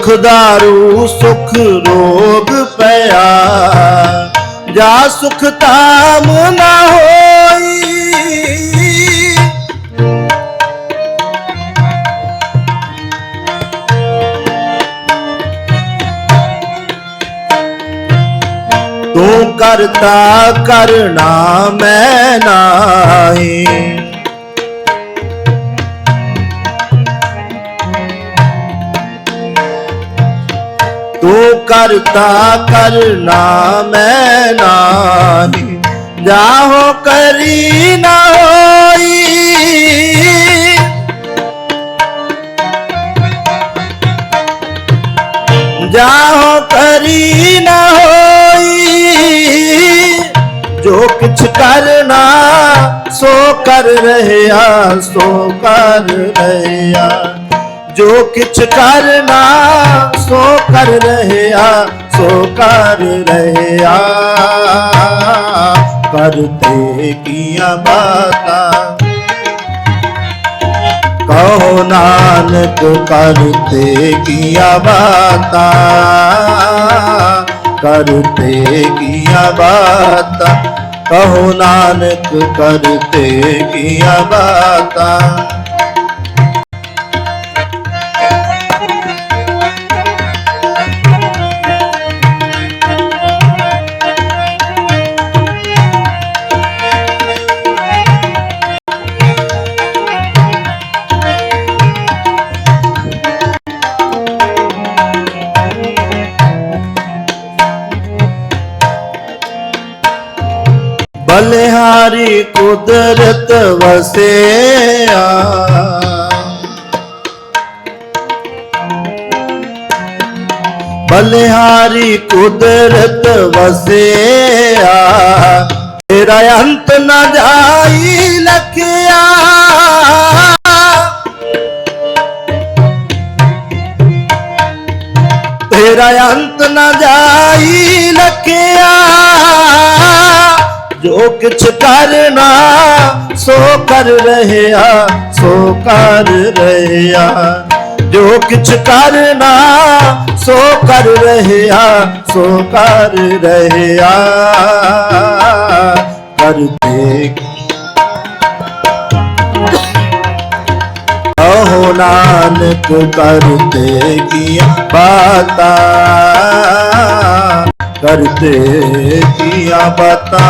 ਦੁਖ ਦਾਰੂ ਸੁਖ ਰੋਗ ਪਿਆ। ਜਾ ਸੁਖ ਤਾਮ ਨਾ ਹੋਈ। ਤੂੰ ਕਰਤਾ ਕਰਨਾ ਮੈਂ ਨਾਹੀ। ਕਰਤਾ ਕਰਨਾ ਮੈਂ ਨਾਹੀ। ਜਾਹੋ ਕਰੀ ਨਾ ਹੋਈ। ਜਾਹੋ ਕਰੀ ਨਾ ਹੋਈ। ਜੋ ਕੁਛ ਕਰਨਾ ਸੋ ਕਰ ਰਹਿਆ, ਸੋ ਕਰ ਰਹਿਆ। ਜੋ ਕਿਛ ਕਰਨਾ ਸੋ ਕਰ ਰਹਿਆ, ਸੋ ਕਰ ਰਹਿਆ। ਕਰਤੇ ਕੀਆਂ ਬਾਤਾਂ ਕਹੋ ਨਾਨਕ ਕਰਤੇ ਕੀਆ ਬਾਤਾ ਕਰਤੇ ਕੀਆ ਬਾਤਾ ਕਹੋ ਨਾਨਕ ਕਰਤੇ ਕੀਆ ਬਾਤਾ ਬਲਿਹਾਰੀ ਕੁਦਰਤ ਵਸਿਆ। ਬਲਿਹਾਰੀ ਕੁਦਰਤ ਵਸਿਆ। ਤੇਰਾ ਅੰਤ ਨਾ ਜਾਈ ਲਖਿਆ। ਤੇਰਾ ਅੰਤ ਨਾ ਜਾਈ ਲਖਿਆ। ਜੋ ਕਿਛ ਕਰਨਾ, ਸੋ ਕਰ ਰਹਿਆ, ਸੋ ਕਰ ਰਹਿਆ। ਜੋ ਕਿਛ ਕਰਨਾ, ਸੋ ਕਰ ਰਹਿਆ, ਸੋ ਕਰ ਰਹਿਆ। ਦੇ ਕਹੋ ਨਾਨਕ ਕਰਤੇ ਕੀਆ ਬਾਤਾ। ਕਰਤੇ ਕੀਆ ਬਾਤਾ।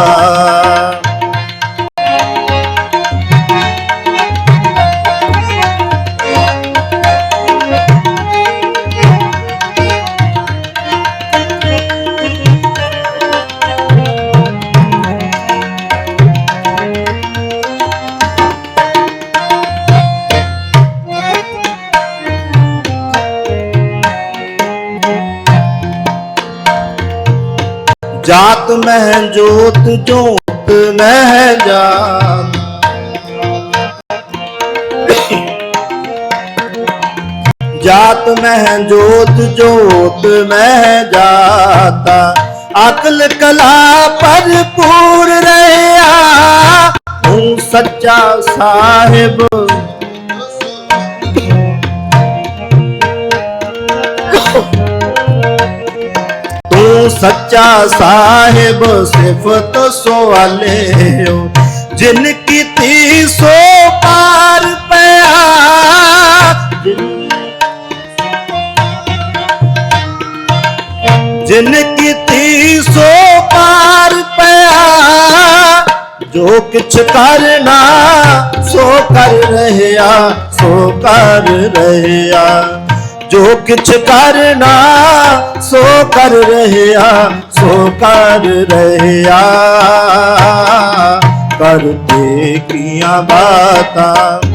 ਜਾਤ ਮਹਿ ਜੋਤ ਜੋਤ ਮਹਿ ਜਾਤ। ਜਾਤ ਮਹਿ ਜੋਤ ਜੋਤ ਮਹਿ ਜਾਤਾ। ਅਕਲ ਕਲਾ ਭਰਪੂਰ ਰਹਿਆ ਤੂੰ ਸੱਚਾ ਸਾਹਿਬ ਤੂੰ ਸੱਚਾ ਸਾਹਿਬ ਸਿਫਤ ਸਵਾਲਿਓ ਜਿਨ ਕੀਤੀ ਸੋ ਪਾਰ ਪਿਆ ਜਿਨ ਕੀਤੀ ਸੋ ਪਾਰ ਪਿਆ ਜੋ ਕਿਛ ਕਰਨਾ ਸੋ ਕਰ ਰਹਿਆ ਸੋ ਕਰ ਰਹਿਆ ਜੋ ਕਿਛ ਕਰਨਾ ਸੋ ਕਰ ਰਹਿਆ ਸੋ ਕਰ ਰਹਿਆ। ਕਰਤੇ ਕੀਆਂ ਬਾਤਾਂ